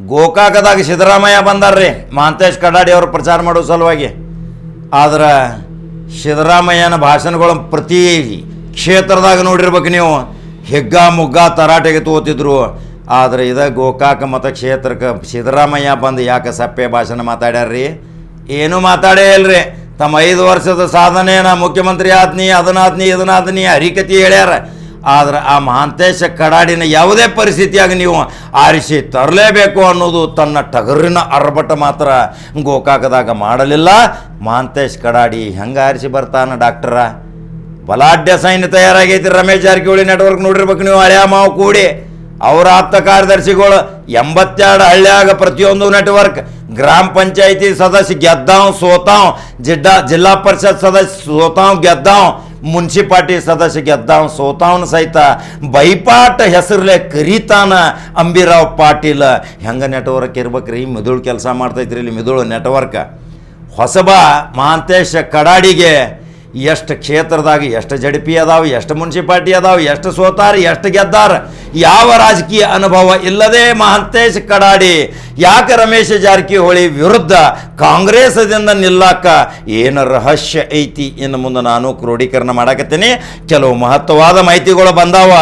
ಗೋಕಾಕದಾಗ ಸಿದ್ದರಾಮಯ್ಯ ಬಂದಾರ್ರಿ. ಮಹಾಂತೇಶ್ ಕಡಾಡಿ ಅವರು ಪ್ರಚಾರ ಮಾಡೋ ಸಲುವಾಗಿ. ಆದ್ರೆ ಸಿದ್ದರಾಮಯ್ಯನ ಭಾಷಣಗಳ ಪ್ರತಿ ಕ್ಷೇತ್ರದಾಗ ನೋಡಿರ್ಬೇಕು ನೀವು. ಹೆಗ್ಗ, ಮುಗ್ಗ, ತರಾಟೆಗೆ ತೋತಿದ್ರು. ಆದರೆ ಇದ ಗೋಕಾಕ ಮತಕ್ಷೇತ್ರಕ್ಕೆ ಸಿದ್ದರಾಮಯ್ಯ ಬಂದು ಯಾಕೆ ಸಪ್ಪೆ ಭಾಷಣ ಮಾತಾಡ್ಯಾರ್ರಿ? ಏನೂ ಮಾತಾಡೇ ಇಲ್ರಿ. ತಮ್ಮ ಐದು ವರ್ಷದ ಸಾಧನೆ ನಾ ಮುಖ್ಯಮಂತ್ರಿ ಆದ್ನಿ, ಅದನ್ನಾದ್ನಿ, ಇದನ್ನಾದ್ನಿ ಹರಿಕತಿ ಹೇಳ್ಯಾರ. ಆದ್ರೆ ಆ ಮಹಾಂತೇಶ ಕಡಾಡಿನ ಯಾವುದೇ ಪರಿಸ್ಥಿತಿಯಾಗಿ ನೀವು ಆರಿಸಿ ತರಲೇಬೇಕು ಅನ್ನೋದು ತನ್ನ ಟಗರಿನ ಅರ್ಭಟ ಮಾತ್ರ ಗೋಕಾಕದಾಗ ಮಾಡಲಿಲ್ಲ. ಮಹಾಂತೇಶ್ ಕಡಾಡಿ ಹೆಂಗೆ ಆರಿಸಿ ಬರ್ತಾನ ಡಾಕ್ಟರ? ಬಲಾಢ್ಯ ಸೈನ್ಯ ತಯಾರಾಗೈತಿ ರಮೇಶ್ ಜಾರಕಿಹೊಳಿ ನೆಟ್ವರ್ಕ್ ನೋಡಿರ್ಬೇಕು ನೀವು, ಹಳೆಯ ಮಾವು ಕೂಡಿ. ಅವರ ಆಪ್ತ ಕಾರ್ಯದರ್ಶಿಗಳು ಎಂಬತ್ತೆರಡು ಹಳ್ಳ್ಯಾಗ ಪ್ರತಿಯೊಂದು ನೆಟ್ವರ್ಕ್ ಗ್ರಾಮ ಪಂಚಾಯಿತಿ ಸದಸ್ಯ ಗೆದ್ದಾವ್, ಸೋತಾವ್, ಜಿಡ್ಡಾ, ಜಿಲ್ಲಾ ಪರಿಷತ್ ಸದಸ್ಯ ಸೋತಾವ್, ಗೆದ್ದಾವ್. ಮುನ್ಸಿಪಾಲ್ಟಿ ಸದಸ್ಯ ಗೆದ್ದಾವ್ ಸೋತಾವ್ನ ಸಹಿತ ಬೈಪಾಟ ಹೆಸರಲೆ ಕರೀತಾನ ಅಂಬಿರಾವ್ ಪಾಟೀಲ್. ಹೆಂಗೆ ನೆಟ್ವರ್ಕ್ ಇರ್ಬೇಕ್ರಿ? ಮಿದುಳು ಕೆಲಸ ಮಾಡ್ತೈತ್ರಿ ಇಲ್ಲಿ ಮಿದುಳು ನೆಟ್ವರ್ಕ್. ಹೊಸಬ ಮಹಾಂತೇಶ ಕಡಾಡಿಗೆ ಎಷ್ಟು ಕ್ಷೇತ್ರದಾಗ ಎಷ್ಟು ಜಡಿಪಿ ಅದಾವ, ಎಷ್ಟು ಮುನ್ಸಿಪಾಲ್ಟಿ ಅದಾವ, ಎಷ್ಟು ಸೋತಾರ, ಎಷ್ಟು ಗೆದ್ದಾರ? ಯಾವ ರಾಜಕೀಯ ಅನುಭವ ಇಲ್ಲದೆ ಮಹಂತೇಶ್ ಕಡಾಡಿ, ಯಾಕೆ ರಮೇಶ್ ಜಾರಕಿಹೊಳಿ ವಿರುದ್ಧ ಕಾಂಗ್ರೆಸ್ದಿಂದ ನಿಲ್ಲಾಕ ಏನು ರಹಸ್ಯ ಐತಿ? ಇನ್ನು ಮುಂದೆ ನಾನು ಕ್ರೋಢೀಕರಣ ಮಾಡಕತ್ತೀನಿ. ಕೆಲವು ಮಹತ್ವವಾದ ಮಾಹಿತಿಗಳು ಬಂದಾವ.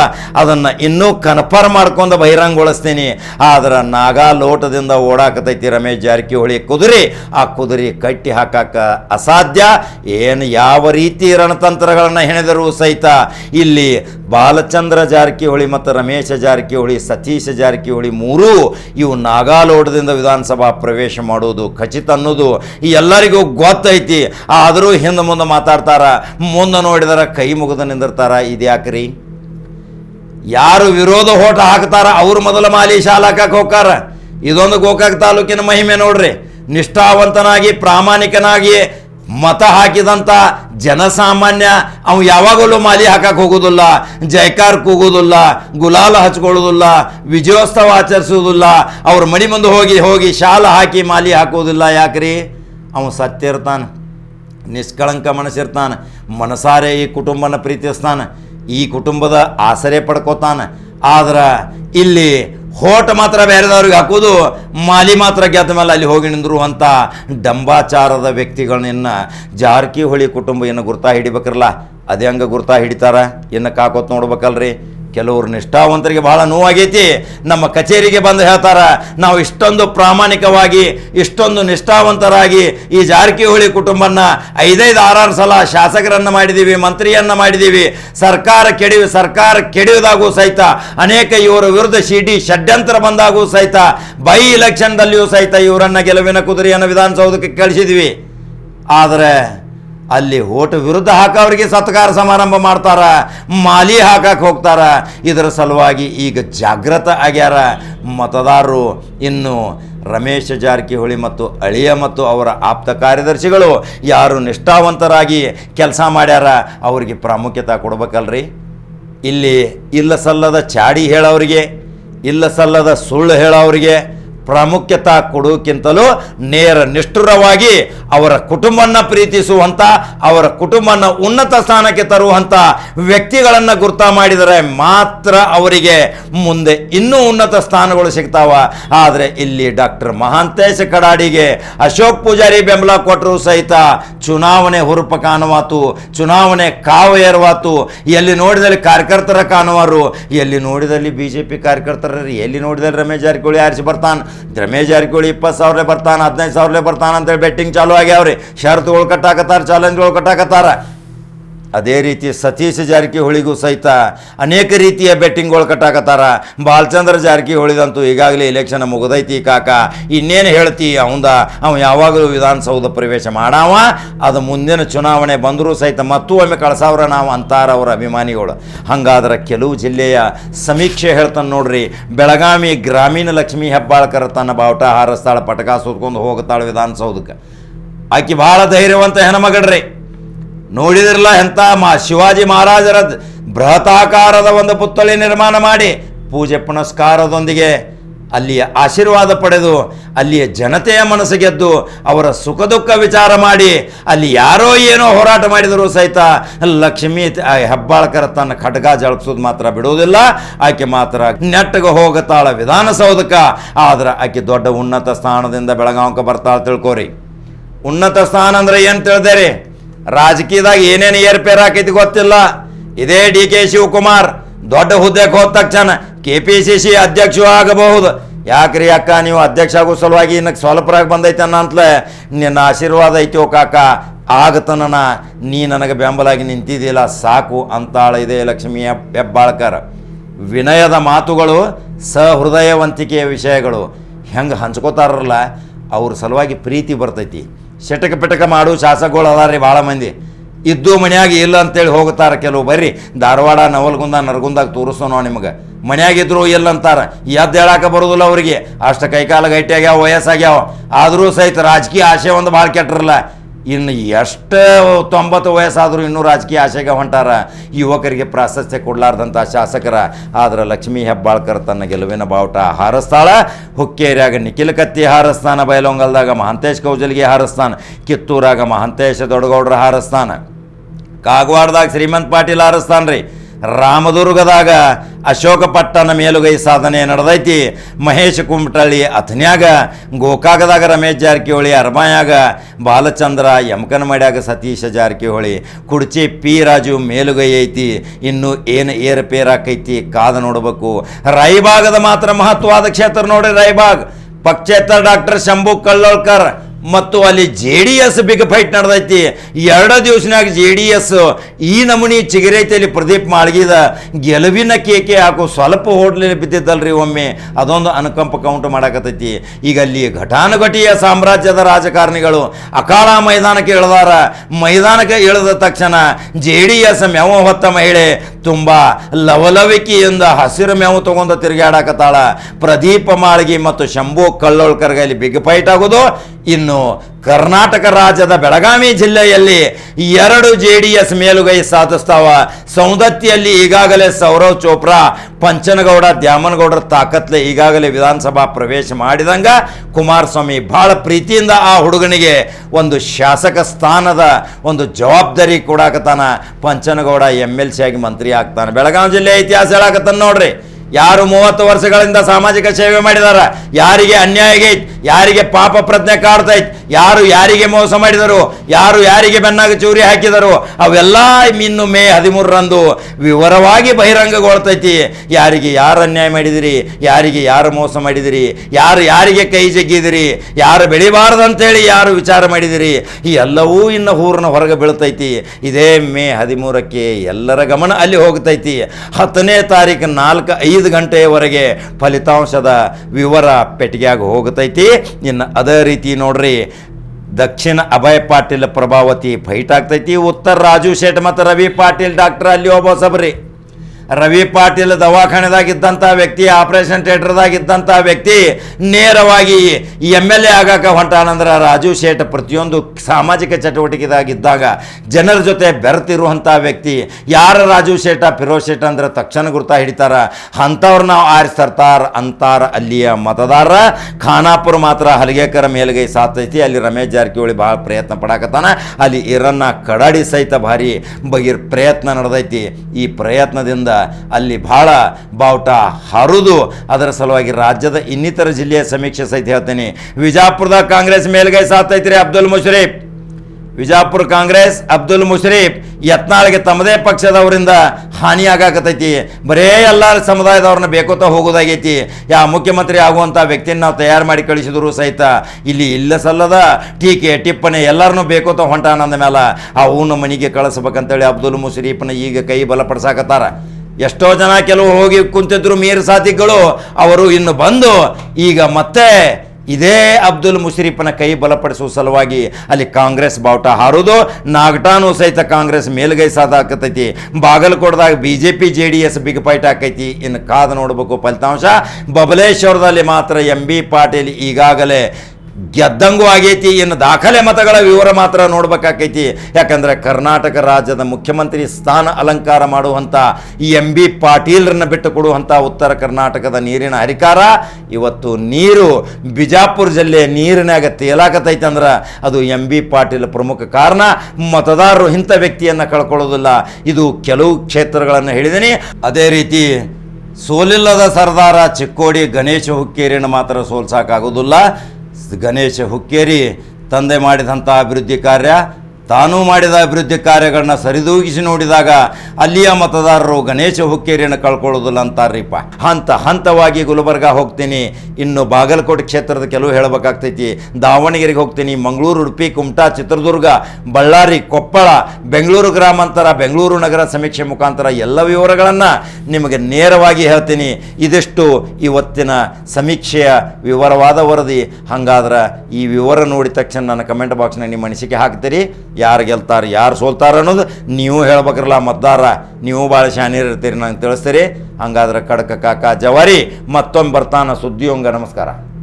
ಅದನ್ನು ಇನ್ನೂ ಕನ್ಫರ್ಮ್ ಮಾಡ್ಕೊಂಡು ಬಹಿರಂಗಗೊಳಿಸ್ತೀನಿ ಆದ್ರೆ ನಾಗಾ ಲೋಟದಿಂದ ಓಡಾಕತೈತಿ ರಮೇಶ್ ಜಾರಕಿಹೊಳಿ ಕುದುರೆ. ಆ ಕುದುರೆ ಕಟ್ಟಿ ಹಾಕಾಕ ಅಸಾಧ್ಯ. ಏನು ಯಾವ ರೀತಿ ರಣತಂತ್ರಗಳನ್ನು ಹೆಣೆದರೂ ಸಹಿತ. ಇಲ್ಲಿ ಬಾಲಚಂದ್ರ ಜಾರಕಿಹೊಳಿ ಮತ್ತು ರಮೇಶ ಜಾರಕಿಹೊಳಿ ಸತೀಶ ಜಾರಕಿಹೊಳಿ ಮೂರೂ ಇವು ನಾಗಾಲೋಟದಿಂದ ವಿಧಾನಸಭಾ ಪ್ರವೇಶ ಮಾಡೋದು ಖಚಿತ ಅನ್ನೋದು ಈ ಎಲ್ಲರಿಗೂ ಗೊತ್ತೈತಿ. ಆದರೂ ಹಿಂದೆ ಮುಂದೆ ಮಾತಾಡ್ತಾರ, ಮುಂದೆ ನೋಡಿದರೆ ಕೈ ಮುಗಿದು ನಿಂದಿರ್ತಾರ ಇದ್ಯಾಕ್ರಿ ಯಾರು ವಿರೋಧ ಹೋಟ ಹಾಕ್ತಾರ, ಅವ್ರು ಮೊದಲ ಮಾಲಿ ಶಾಲಾಕಕ್ಕೆ ಹೋಗ್ತಾರ ಇದೊಂದು ಗೋಕಾಕ್ ತಾಲೂಕಿನ ಮಹಿಮೆ ನೋಡ್ರಿ. ನಿಷ್ಠಾವಂತನಾಗಿ, ಪ್ರಾಮಾಣಿಕನಾಗಿ ಮತ ಹಾಕಿದಂಥ ಜನಸಾಮಾನ್ಯ, ಅವು ಯಾವಾಗಲೂ ಮಾಲಿ ಹಾಕಕ್ಕೆ ಹೋಗೋದಿಲ್ಲ ಜೈಕಾರ್ ಕೂಗೋದಿಲ್ಲ, ಗುಲಾಲ ಹಚ್ಕೊಳ್ಳೋದಿಲ್ಲ, ವಿಜಯೋತ್ಸವ ಆಚರಿಸೋದಿಲ್ಲ, ಅವ್ರ ಮನೆ ಮುಂದೆ ಹೋಗಿ ಹೋಗಿ ಶಾಲ ಹಾಕಿ ಮಾಲಿ ಹಾಕೋದಿಲ್ಲ ಯಾಕ್ರಿ? ಅವನು ಸತ್ತಿರ್ತಾನೆ ನಿಷ್ಕಳಂಕ ಮನಸ್ಸಿರ್ತಾನೆ, ಮನಸಾರೆ ಈ ಕುಟುಂಬನ ಪ್ರೀತಿಸ್ತಾನೆ, ಈ ಕುಟುಂಬದ ಆಸರೆ ಪಡ್ಕೋತಾನೆ, ಆದ್ರೆ ಇಲ್ಲಿ ಹೋಟ ಮಾತ್ರ ಬೇರೆದವ್ರಿಗೆ ಹಾಕೋದು ಮಾಲಿ ಮಾತ್ರ ಗೆದ್ದ ಮೇಲೆ ಅಲ್ಲಿ ಹೋಗಿ ನಿಂದ್ರು ಅಂತ ಡಂಬಾಚಾರದ ವ್ಯಕ್ತಿಗಳನ್ನ ಜಾರಕಿಹೊಳಿ ಕುಟುಂಬ ಏನು ಗುರ್ತಾ ಹಿಡಿಬೇಕ್ರಲ್ಲ, ಅದೇ ಹಂಗೆ ಗುರ್ತಾ ಹಿಡಿತಾರ? ಇನ್ನು ಕಾಕೋತ್ ನೋಡ್ಬೇಕಲ್ರಿ? ಕೆಲವ್ರು ನಿಷ್ಠಾವಂತರಿಗೆ ಬಹಳ ನೋವಾಗೈತಿ. ನಮ್ಮ ಕಚೇರಿಗೆ ಬಂದು ಹೇಳ್ತಾರೆ, ನಾವು ಇಷ್ಟೊಂದು ಪ್ರಾಮಾಣಿಕವಾಗಿ, ಇಷ್ಟೊಂದು ನಿಷ್ಠಾವಂತರಾಗಿ ಈ ಜಾರಕಿಹೊಳಿ ಕುಟುಂಬನ ಐದೈದು ಆರಾರು ಸಲ ಶಾಸಕರನ್ನು ಮಾಡಿದ್ದೀವಿ ಮಂತ್ರಿಯನ್ನು ಮಾಡಿದ್ದೀವಿ ಸರ್ಕಾರ ಕೆಡಿವಿ ಸರ್ಕಾರ ಕೆಡಿಯುವುದಾಗೂ ಸಹಿತ, ಅನೇಕ ಇವರ ವಿರುದ್ಧ ಸಿಡಿ ಷಡ್ಯಂತ್ರ ಬಂದಾಗೂ ಸಹಿತ, ಬೈ ಇಲೆಕ್ಷನ್ದಲ್ಲಿಯೂ ಸಹಿತ ಇವರನ್ನ ಗೆಲುವಿನ ಕುದುರೆಯನ್ನು ವಿಧಾನಸೌಧಕ್ಕೆ ಕಳಿಸಿದ್ವಿ. ಆದರೆ ಅಲ್ಲಿ ಓಟ ವಿರುದ್ಧ ಹಾಕೋರಿಗೆ ಸತ್ಕಾರ ಸಮಾರಂಭ ಮಾಡ್ತಾರ, ಮಾಲಿ ಹಾಕಕ್ಕೆ ಹೋಗ್ತಾರ. ಇದರ ಸಲುವಾಗಿ ಈಗ ಜಾಗೃತ ಆಗ್ಯಾರ ಮತದಾರರು. ಇನ್ನು ರಮೇಶ್ ಜಾರಕಿಹೊಳಿ ಮತ್ತು ಅಳಿಯ ಮತ್ತು ಅವರ ಆಪ್ತ ಕಾರ್ಯದರ್ಶಿಗಳು ಯಾರು ನಿಷ್ಠಾವಂತರಾಗಿ ಕೆಲಸ ಮಾಡ್ಯಾರ, ಅವರಿಗೆ ಪ್ರಾಮುಖ್ಯತೆ ಕೊಡ್ಬೇಕಲ್ರಿ? ಇಲ್ಲಿ ಇಲ್ಲ ಸಲ್ಲದ ಚಾಡಿ ಹೇಳೋರಿಗೆ ಇಲ್ಲ ಸಲ್ಲದ ಸುಳ್ಳು ಹೇಳೋರಿಗೆ ಪ್ರಾಮುಖ್ಯತೆ ಕೊಡೋಕ್ಕಿಂತಲೂ ನೇರ ನಿಷ್ಠುರವಾಗಿ ಅವರ ಕುಟುಂಬನ ಪ್ರೀತಿಸುವಂಥ ಅವರ ಕುಟುಂಬನ ಉನ್ನತ ಸ್ಥಾನಕ್ಕೆ ತರುವಂಥ ವ್ಯಕ್ತಿಗಳನ್ನು ಗುರ್ತ ಮಾಡಿದರೆ ಮಾತ್ರ ಅವರಿಗೆ ಮುಂದೆ ಇನ್ನೂ ಉನ್ನತ ಸ್ಥಾನಗಳು ಸಿಗ್ತಾವ. ಆದರೆ ಇಲ್ಲಿ ಡಾಕ್ಟರ್ ಮಹಾಂತೇಶ ಕಡಾಡಿಗೆ ಅಶೋಕ್ ಪೂಜಾರಿ ಬೆಂಬಲ ಕೊಟ್ಟರು ಸಹಿತ ಚುನಾವಣೆ ಹುರುಪ ಕಾಣುವಾತು, ಚುನಾವಣೆ ಕಾವು ಏರುವಾತು. ಎಲ್ಲಿ ನೋಡಿದಲ್ಲಿ ಕಾರ್ಯಕರ್ತರ ಕಾಣುವರು, ಎಲ್ಲಿ ನೋಡಿದಲ್ಲಿ ಬಿ ಜೆ ಪಿ ಕಾರ್ಯಕರ್ತರ ಎಲ್ಲಿ ನೋಡಿದಲ್ಲಿ ರಮೇಶ್ ಜಾರಕಿಹೊಳಿ ಆರಿಸಿ ಬರ್ತಾನೆ. ರಮೇಶ್ ಜಾರಕಿಹೊಳಿ ಇಪ್ಪತ್ತು ಸಾವಿರ ಬರ್ತಾನೆ, ಹದಿನೈದು ಸಾವಿರ ಬರ್ತಾನೆ ಅಂತೇಳಿ ಬೆಟ್ಟಿಂಗ್ ಚಾಲು ಆಗ್ಯಾವ್ರಿ ಷರತ್ತುಗಳು ಕಟ್ಟಾಕತ್ತಾರ ಚಾಲೆಂಜ್ಗಳು ಕಟ್ಟಾಕತ್ತಾರ ಅದೇ ರೀತಿ ಸತೀಶ್ ಜಾರಕಿಹೊಳಿಗೂ ಸಹಿತ ಅನೇಕ ರೀತಿಯ ಬೆಟ್ಟಿಂಗ್ಗಳು ಕಟ್ಟಾಕತ್ತಾರ. ಬಾಲಚಂದ್ರ ಜಾರಕಿಹೊಳಿದಂತೂ ಈಗಾಗಲೇ ಇಲೆಕ್ಷನ್ ಮುಗಿದೈತಿ ಕಾಕ. ಇನ್ನೇನು ಹೇಳ್ತಿ ಅವಂದ? ಅವ ಯಾವಾಗಲೂ ವಿಧಾನಸೌಧ ಪ್ರವೇಶ ಮಾಡಾವ. ಅದು ಮುಂದಿನ ಚುನಾವಣೆ ಬಂದರೂ ಸಹಿತ ಮತ್ತೂ ಒಮ್ಮೆ ಕಳ್ಸಾವ್ರ ನಾವು ಅಂತಾರ ಅವರ ಅಭಿಮಾನಿಗಳು. ಹಂಗಾದ್ರೆ ಕೆಲವು ಜಿಲ್ಲೆಯ ಸಮೀಕ್ಷೆ ಹೇಳ್ತಾನೆ ನೋಡ್ರಿ. ಬೆಳಗಾವಿ ಗ್ರಾಮೀಣ ಲಕ್ಷ್ಮೀ ಹೆಬ್ಬಾಳ್ಕರ್ ತನ್ನ ಬಾವುಟ ಹಾರಿಸ್ತಾಳೆ, ಪಟಕ ಸುತ್ಕೊಂಡು ಹೋಗ್ತಾಳೆ ವಿಧಾನಸೌಧಕ್ಕೆ. ಆಕೆ ಭಾಳ ಧೈರ್ಯವಂತ ಹೆಣ್ಮಗಳ್ರಿ. ನೋಡಿದ್ರಲ್ಲ ಎಂಥ ಮಾ ಶಿವಾಜಿ ಮಹಾರಾಜರ ಬೃಹತಾಕಾರದ ಒಂದು ಪುತ್ಥಳಿ ನಿರ್ಮಾಣ ಮಾಡಿ ಪೂಜೆ ಪುನಸ್ಕಾರದೊಂದಿಗೆ ಅಲ್ಲಿಯ ಆಶೀರ್ವಾದ ಪಡೆದು, ಅಲ್ಲಿಯ ಜನತೆಯ ಮನಸ್ಸು ಗೆದ್ದು, ಅವರ ಸುಖ ದುಃಖ ವಿಚಾರ ಮಾಡಿ, ಅಲ್ಲಿ ಯಾರೋ ಏನೋ ಹೋರಾಟ ಮಾಡಿದರೂ ಸಹಿತ ಲಕ್ಷ್ಮೀ ಹೆಬ್ಬಾಳ್ಕರ ತನ್ನ ಖಡ್ಗ ಜಳಪಿಸೋದು ಮಾತ್ರ ಬಿಡುವುದಿಲ್ಲ. ಆಕೆ ಮಾತ್ರ ನೆಟ್ಟಗೆ ಹೋಗತಾಳ ವಿಧಾನಸೌಧಕ್ಕೆ ಆದ್ರೆ ಆಕೆ ದೊಡ್ಡ ಉನ್ನತ ಸ್ಥಾನದಿಂದ ಬೆಳಗಾವಕ್ಕೆ ಬರ್ತಾಳೆ ತಿಳ್ಕೊರಿ. ಉನ್ನತ ಸ್ಥಾನ ಅಂದ್ರೆ ಏನು ತಿಳಿದೇರಿ? ರಾಜಕೀಯದಾಗ ಏನೇನು ಏರ್ಪೇರ್ ಆಕೈತಿ ಗೊತ್ತಿಲ್ಲ. ಇದೇ ಡಿ ಕೆ ಶಿವಕುಮಾರ್ ದೊಡ್ಡ ಹುದ್ದೆಗೆ ಹೋದ ತಕ್ಷಣ ಕೆ ಪಿ ಸಿ ಸಿ ಅಧ್ಯಕ್ಷ ಆಗಬಹುದು. ಯಾಕ್ರಿ ಅಕ್ಕ, ನೀವು ಅಧ್ಯಕ್ಷ ಆಗೋ ಸಲುವಾಗಿ ಇನ್ನಕ್ಕೆ ಸ್ವಲ್ಪರಾಗಿ ಬಂದೈತೆ ಅನ್ನಂತಲೇ? ನಿನ್ನ ಆಶೀರ್ವಾದ ಐತೋ ಕಾಕ? ಆಗತನನ ನೀ ನನಗೆ ಬೆಂಬಲಾಗಿ ನಿಂತಿದ್ದಿಲ್ಲ ಸಾಕು ಅಂತಾಳ ಇದೆ ಲಕ್ಷ್ಮಿಯ ಹೆಬ್- ಹೆಬ್ಬಾಳ್ಕರ್. ವಿನಯದ ಮಾತುಗಳು ಸಹೃದಯವಂತಿಕೆಯ ವಿಷಯಗಳು. ಹೆಂಗೆ ಹಂಚ್ಕೋತಾರಲ್ಲ, ಅವ್ರ ಸಲುವಾಗಿ ಪ್ರೀತಿ ಬರ್ತೈತಿ. ಶಟಕ ಪಿಟಕ ಮಾಡು, ಶಾಸಕಗಳು ಅದಾರ ಭಾಳ ಮಂದಿ. ಇದ್ದು ಮನ್ಯಾಗ ಇಲ್ಲ ಅಂತೇಳಿ ಹೋಗ್ತಾರೆ ಕೆಲವು ಬರ್ರಿ. ಧಾರವಾಡ, ನವಲ್ಗುಂದ, ನರಗುಂದಾಗ ತೋರಿಸೋಣ ನಿಮಗೆ. ಮನ್ಯಾಗಿದ್ರು ಇಲ್ಲ ಅಂತಾರೆ. ಎದ್ದು ಹೇಳಕ್ಕೆ ಬರೋದಿಲ್ಲ ಅವರಿಗೆ. ಅಷ್ಟು ಕೈಕಾಲ ಗಟ್ಟಿಯಾಗ್ಯಾವ ವಯಸ್ಸಾಗ್ಯಾವ. ಆದರೂ ಸಹಿತ ರಾಜಕೀಯ ಆಶೆ ಒಂದು ಭಾಳ ಕೆಟ್ಟಿರಲ್ಲ ಇನ್ನು ಎಷ್ಟು ತೊಂಬತ್ತು ವಯಸ್ಸಾದರೂ ಇನ್ನೂ ರಾಜಕೀಯ ಆಶೆಗೆ ಹೊಂಟಾರ. ಯುವಕರಿಗೆ ಪ್ರಾಶಸ್ತ್ಯ ಕೊಡಲಾರ್ದಂಥ ಶಾಸಕರ. ಆದ್ರೆ ಲಕ್ಷ್ಮೀ ಹೆಬ್ಬಾಳ್ಕರ್ ತನ್ನ ಗೆಲುವಿನ ಬಾವುಟ ಹಾರಿಸ್ತಾಳ. ಹುಕ್ಕೇರಿಯಾಗ ನಿಖಿಲ್ ಕತ್ತಿ ಹಾರಿಸ್ತಾನ, ಬಯಲೊಂಗಲ್ದಾಗ ಮಹಾಂತೇಶ್ ಕೌಜಲ್ಗೆ ಹಾರಿಸ್ತಾನ, ಕಿತ್ತೂರಾಗ ಮಹಾಂತೇಶ ದೊಡ್ಡಗೌಡ್ರ ಹಾರಿಸ್ತಾನ. ಕಾಗವಾಡದಾಗ ಶ್ರೀಮಂತ್ ಪಾಟೀಲ್ ಹಾರಿಸ್ತಾನ ರೀ ರಾಮದುರ್ಗದಾಗ ಅಶೋಕ ಪಟ್ಟಣ ಮೇಲುಗೈ ಸಾಧನೆ ನಡೆದೈತಿ. ಮಹೇಶ್ ಕುಮಟಳ್ಳಿ ಅಥನ್ಯಾಗ ಗೋಕಾಕದಾಗ ರಮೇಶ್ ಜಾರಕಿಹೊಳಿ ಅರ್ಮಾಯಾಗ ಬಾಲಚಂದ್ರ ಯಮಕನಮಡ್ಯಾಗ ಸತೀಶ ಜಾರಕಿಹೊಳಿ, ಕುಡ್ಚಿ ಪಿ ರಾಜು ಮೇಲುಗೈ ಐತಿ. ಇನ್ನು ಏನು ಏರುಪೇರಾಕೈತಿ ಕಾದ ನೋಡಬೇಕು. ರಾಯಬಾಗದ ಮಾತ್ರ ಮಹತ್ವವಾದ ಕ್ಷೇತ್ರ ನೋಡಿ ರಾಯಬಾಗ್ ಪಕ್ಷೇತರ ಡಾಕ್ಟರ್ ಶಂಭು ಕಳ್ಳೋಳ್ಕರ್ ಮತ್ತು ಅಲ್ಲಿ J D S big fight ನಡೆದೈತಿ. ಎರಡು ದಿವಸನಾಗ ಜೆ ಡಿ ಎಸ್ ಈ ನಮೂನಿ ಚಿಗಿರೈತಿಯಲ್ಲಿ ಪ್ರದೀಪ್ ಮಾಳ್ಗಿದ ಗೆಲುವಿನ ಕೇಕೆ ಹಾಕೋ ಸ್ವಲ್ಪ ಹೋಟ್ಲಲ್ಲಿ ಬಿದ್ದಿದ್ದಲ್ರಿ ಒಮ್ಮೆ. ಅದೊಂದು ಅನುಕಂಪ ಕೌಂಟ್ ಮಾಡಕತ್ತೈತಿ. ಈಗ ಅಲ್ಲಿ ಘಟಾನುಘಟಿಯ ಸಾಮ್ರಾಜ್ಯದ ರಾಜಕಾರಣಿಗಳು ಅಕಾಲ ಮೈದಾನಕ್ಕೆ ಇಳಿದಾರ. ಮೈದಾನಕ್ಕೆ ಇಳಿದ ತಕ್ಷಣ ಜೆ ಡಿ ಎಸ್ ಮೆವ ಹೊತ್ತ ಮಹಿಳೆ ತುಂಬ ಲವಲವಿಕೆಯಿಂದ ಹಸಿರು ಮೇವು ತಗೊಂಡು ತಿರುಗಾಡಕತ್ತಾಳ ಪ್ರದೀಪ ಮಾಳ್ಗಿ ಮತ್ತು ಶಂಭು ಕಳ್ಳೋಳ್ಕರ್ಗೆ ಅಲ್ಲಿ ಬಿಗ್ ಫೈಟ್ ಆಗೋದು. ಇನ್ನು ಕರ್ನಾಟಕ ರಾಜ್ಯದ ಬೆಳಗಾವಿ ಜಿಲ್ಲೆಯಲ್ಲಿ ಎರಡು ಜೆ ಡಿ ಎಸ್ ಮೇಲುಗೈ ಸಾಧಿಸ್ತಾವ. ಸೌದತ್ತಿಯಲ್ಲಿ ಈಗಾಗಲೇ ಸೌರವ್ ಚೋಪ್ರಾ, ಪಂಚನಗೌಡ, ದ್ಯಾಮನಗೌಡರ ತಾಕತ್ಲೆ ಈಗಾಗಲೇ ವಿಧಾನಸಭಾ ಪ್ರವೇಶ ಮಾಡಿದಂಗ ಕುಮಾರಸ್ವಾಮಿ ಬಹಳ ಪ್ರೀತಿಯಿಂದ ಆ ಹುಡುಗನಿಗೆ ಒಂದು ಶಾಸಕ ಸ್ಥಾನದ ಒಂದು ಜವಾಬ್ದಾರಿ ಕೊಡಾಕತಾನ ಪಂಚನಗೌಡ ಎಂ ಎಲ್ ಸಿ ಆಗಿ ಮಂತ್ರಿ ಆಗ್ತಾನೆ. ಬೆಳಗಾವಿ ಜಿಲ್ಲೆ ಇತಿಹಾಸ ಹೇಳಾಕತ್ತಾನ ನೋಡ್ರಿ. ಯಾರು ಮೂವತ್ತು ವರ್ಷಗಳಿಂದ ಸಾಮಾಜಿಕ ಸೇವೆ ಮಾಡಿದಾರ? ಯಾರಿಗೆ ಅನ್ಯಾಯ ಆಗೈತ್? ಯಾರಿಗೆ ಪಾಪ ಪ್ರಜ್ಞೆ ಕಾಡ್ತೈತ್? ಯಾರು ಯಾರಿಗೆ ಮೋಸ ಮಾಡಿದರು, ಯಾರು ಯಾರಿಗೆ ಬೆನ್ನಾಗ ಚೂರಿ ಹಾಕಿದರು, ಅವೆಲ್ಲ ಇನ್ನು ಮೇ ಹದಿಮೂರರಂದು ವಿವರವಾಗಿ ಬಹಿರಂಗಗೊಳ್ತೈತಿ. ಯಾರಿಗೆ ಯಾರು ಅನ್ಯಾಯ ಮಾಡಿದಿರಿ, ಯಾರಿಗೆ ಯಾರು ಮೋಸ ಮಾಡಿದಿರಿ, ಯಾರು ಯಾರಿಗೆ ಕೈ ಜಗ್ಗಿದಿರಿ, ಯಾರು ಬೆಳಿಬಾರ್ದಂತೇಳಿ ಯಾರು ವಿಚಾರ ಮಾಡಿದಿರಿ, ಈ ಎಲ್ಲವೂ ಇನ್ನು ಊರಿನ ಹೊರಗೆ ಬೀಳ್ತೈತಿ. ಇದೇ ಮೇ ಹದಿಮೂರಕ್ಕೆ ಎಲ್ಲರ ಗಮನ ಅಲ್ಲಿ ಹೋಗ್ತೈತಿ. ಹತ್ತನೇ ತಾರೀಕು ನಾಲ್ಕು ಐದು ಗಂಟೆಯವರೆಗೆ ಫಲಿತಾಂಶದ ವಿವರ ಪೆಟ್ಟಿಗೆಯಾಗಿ ಹೋಗ್ತೈತಿ. ಇನ್ನು ಅದೇ ರೀತಿ ನೋಡ್ರಿ ದಕ್ಷಿಣ ಅಭಯ್ ಪಾಟೀಲ್ ಪ್ರಭಾವತಿ ಫೈಟ್ ಆಗ್ತೈತಿ. ಉತ್ತರ ರಾಜು ಶೇಟ್ ಮತ್ತು ರವಿ ಪಾಟೀಲ್ ಡಾಕ್ಟರ್ ಅಲ್ಲಿ ಒಬ್ಬ ಸಬ್ರಿ ರವಿ ಪಾಟೀಲ್ ದವಾಖಾನೆದಾಗಿದ್ದಂಥ ವ್ಯಕ್ತಿ, ಆಪರೇಷನ್ ಥಿಯೇಟರ್ದಾಗಿದ್ದಂಥ ವ್ಯಕ್ತಿ, ನೇರವಾಗಿ ಎಂ ಎಲ್ ಎ ಆಗಾಕ ಹೊಂಟಾನಂದ್ರೆ ರಾಜು ಶೇಟ್ ಪ್ರತಿಯೊಂದು ಸಾಮಾಜಿಕ ಚಟುವಟಿಕೆದಾಗಿದ್ದಾಗ ಜನರ ಜೊತೆ ಬೆರೆತಿರುವಂಥ ವ್ಯಕ್ತಿ, ಯಾರ ರಾಜು ಶೇಟ, ಫಿರೋಜ್ ಶೇಟ್ ಅಂದ್ರೆ ತಕ್ಷಣ ಗುರ್ತಾ ಹಿಡಿತಾರ. ಅಂಥವ್ರು ನಾವು ಆರಿಸ್ತರ್ತಾರ ಅಂತಾರ ಅಲ್ಲಿಯ ಮತದಾರ. ಖಾನಾಪುರ ಮಾತ್ರ ಹಲಗೇಕರ ಮೇಲುಗೈ ಸಾತೈತಿ. ಅಲ್ಲಿ ರಮೇಶ್ ಜಾರಕಿಹೊಳಿ ಭಾಳ ಪ್ರಯತ್ನ ಪಡಾಕತ್ತಾನ. ಅಲ್ಲಿ ಇರನ್ನ ಕಡಾಡಿ ಸಹಿತ ಭಾರಿ ಬಗಿರ್ ಪ್ರಯತ್ನ ನಡೆದೈತಿ. ಈ ಪ್ರಯತ್ನದಿಂದ ಅಲ್ಲಿ ಭಾಳ ಬಾವುಟ ಹರಿದು ಅದರ ಸಲುವಾಗಿ ರಾಜ್ಯದ ಇನ್ನಿತರ ಜಿಲ್ಲೆಯ ಸಮೀಕ್ಷೆ ಸಹಿತ ಹೇಳ್ತೇನೆ. ವಿಜಾಪುರದ ಕಾಂಗ್ರೆಸ್ ಮೇಲ್ಗೈ ಸಾತೈತ್ರಿ ಅಬ್ದುಲ್ ಮುಷರೀಫ್ ವಿಜಾಪುರ ಕಾಂಗ್ರೆಸ್ ಅಬ್ದುಲ್ ಮುಷರೀಫ್ ಯತ್ನಾಳ್ಗೆ ತಮ್ಮದೇ ಪಕ್ಷದವರಿಂದ ಹಾನಿ ಆಗಾಕತೈತಿ ಬರೇ ಎಲ್ಲ ಸಮುದಾಯದವ್ರನ್ನ ಬೇಕೋತ ಹೋಗೋದಾಗೈತಿ. ಯಾ ಮುಖ್ಯಮಂತ್ರಿ ಆಗುವಂಥ ವ್ಯಕ್ತಿನ ನಾವು ತಯಾರು ಮಾಡಿ ಕಳಿಸಿದ್ರು ಸಹಿತ ಇಲ್ಲಿ ಇಲ್ಲ ಸಲ್ಲದ ಟೀಕೆ, ಟಿಪ್ಪಣಿ ಎಲ್ಲರನ್ನೂ ಬೇಕೋತ ಹೊಂಟಾನಂದ ಮೇಲೆ ಅವನ ಮನೆಗೆ ಕಳಿಸ್ಬೇಕಂತೇಳಿ ಅಬ್ದುಲ್ ಮುಷರೀಫ್ನ ಈಗ ಕೈ ಬಲಪಡಿಸಾಕತ್ತಾರ. ಎಷ್ಟೋ ಜನ ಕೆಲವು ಹೋಗಿ ಕುಂತಿದ್ರು ಮೀರ್ ಸಾತಿಗಳು ಅವರು ಇನ್ನು ಬಂದು ಈಗ ಮತ್ತೆ ಇದೇ ಅಬ್ದುಲ್ ಮುಷರೀಫನ ಕೈ ಬಲಪಡಿಸುವ ಸಲುವಾಗಿ ಅಲ್ಲಿ ಕಾಂಗ್ರೆಸ್ ಬಾವುಟ ಹಾರೋದು ನಾಗಟಾನು ಸಹಿತ ಕಾಂಗ್ರೆಸ್ ಮೇಲ್ಗೈ ಸಾಧಾಕತೈತಿ ಬಾಗಲಕೋಟದಾಗ B J P J D S big fight ಆಕೈತಿ ಇನ್ನು ಕಾದು ನೋಡಬೇಕು ಫಲಿತಾಂಶ. ಬಬಲೇಶ್ವರದಲ್ಲಿ ಮಾತ್ರ ಎಂ ಬಿ ಪಾಟೀಲ್ ಈಗಾಗಲೇ ಗೆದ್ದಂಗೂ ಆಗೈತಿ, ಇನ್ನು ದಾಖಲೆ ಮತಗಳ ವಿವರ ಮಾತ್ರ ನೋಡ್ಬೇಕಾಕೈತಿ. ಯಾಕಂದ್ರೆ ಕರ್ನಾಟಕ ರಾಜ್ಯದ ಮುಖ್ಯಮಂತ್ರಿ ಸ್ಥಾನ ಅಲಂಕಾರ ಮಾಡುವಂಥ ಎಂ ಬಿ ಪಾಟೀಲ್ರನ್ನ ಬಿಟ್ಟು ಕೊಡುವಂಥ ಉತ್ತರ ಕರ್ನಾಟಕದ ನೀರಿನ ಹರಿಕಾರ, ಇವತ್ತು ನೀರು ಬಿಜಾಪುರ ಜಿಲ್ಲೆ ನೀರಿನಾಗ ತೇಲಾಕತೈತೆ ಅಂದ್ರೆ ಅದು ಎಂ ಬಿ ಪಾಟೀಲ್ ಪ್ರಮುಖ ಕಾರಣ. ಮತದಾರರು ಇಂಥ ವ್ಯಕ್ತಿಯನ್ನು ಕಳ್ಕೊಳ್ಳೋದಿಲ್ಲ. ಇದು ಕೆಲವು ಕ್ಷೇತ್ರಗಳನ್ನು ಹೇಳಿದ್ದೀನಿ ಅದೇ ರೀತಿ ಸೋಲಿಲ್ಲದ ಸರ್ದಾರ ಚಿಕ್ಕೋಡಿ ಗಣೇಶ ಹುಕ್ಕೇರಿನ ಮಾತ್ರ ಸೋಲ್ಸೋಕ್ಕಾಗೋದಿಲ್ಲ ಗಣೇಶ ಹುಕ್ಕೇರಿ ತಂದೆ ಮಾಡಿದಂಥ ಅಭಿವೃದ್ಧಿ ಕಾರ್ಯ ತಾನೂ ಮಾಡಿದ ಅಭಿವೃದ್ಧಿ ಕಾರ್ಯಗಳನ್ನ ಸರಿದೂಗಿಸಿ ನೋಡಿದಾಗ ಅಲ್ಲಿಯ ಮತದಾರರು ಗಣೇಶ ಹುಕ್ಕೇರಿಯನ್ನು ಕಳ್ಕೊಳ್ಳೋದಿಲ್ಲ ಅಂತಾರ್ರಿಪ್ಪ ಹಂತ ಹಂತವಾಗಿ ಗುಲ್ಬರ್ಗ ಹೋಗ್ತೀನಿ. ಇನ್ನು ಬಾಗಲಕೋಟೆ ಕ್ಷೇತ್ರದ ಕೆಲವು ಹೇಳಬೇಕಾಗ್ತೈತಿ. ದಾವಣಗೆರೆಗೆ ಹೋಗ್ತೀನಿ. ಮಂಗಳೂರು, ಉಡುಪಿ, ಕುಮಟಾ, ಚಿತ್ರದುರ್ಗ, ಬಳ್ಳಾರಿ, ಕೊಪ್ಪಳ, ಬೆಂಗಳೂರು ಗ್ರಾಮಾಂತರ, ಬೆಂಗಳೂರು ನಗರ ಸಮೀಕ್ಷೆ ಮುಖಾಂತರ ಎಲ್ಲ ವಿವರಗಳನ್ನು ನಿಮಗೆ ನೇರವಾಗಿ ಹೇಳ್ತೀನಿ. ಇದಿಷ್ಟು ಇವತ್ತಿನ ಸಮೀಕ್ಷೆಯ ವಿವರವಾದ ವರದಿ. ಹಂಗಾದ್ರೆ ಈ ವಿವರ ನೋಡಿದ ತಕ್ಷಣ ನನ್ನ ಕಮೆಂಟ್ ಬಾಕ್ಸ್ನಾಗ ನಿಮ್ಮ ಅನಿಸಿಕೆ ಹಾಕ್ತೀರಿ. ಯಾರು ಗೆಲ್ತಾರೆ, ಯಾರು ಸೋಲ್ತಾರೆ ಅನ್ನೋದು ನೀವು ಹೇಳ್ಬೇಕ್ರಲ್ಲ ಮತದಾರ. ನೀವು ಭಾಳ ಶಾನೀರ್ ಇರ್ತೀರಿ, ನಂಗೆ ತಿಳಿಸ್ತೀರಿ. ಹಂಗಾದ್ರೆ ಕಡಕ ಕಾಕ ಜವಾರಿ, ಮತ್ತೊಮ್ಮೆ ಬರ್ತಾನ ಸುದ್ದಿಯೊಂಗ, ನಮಸ್ಕಾರ.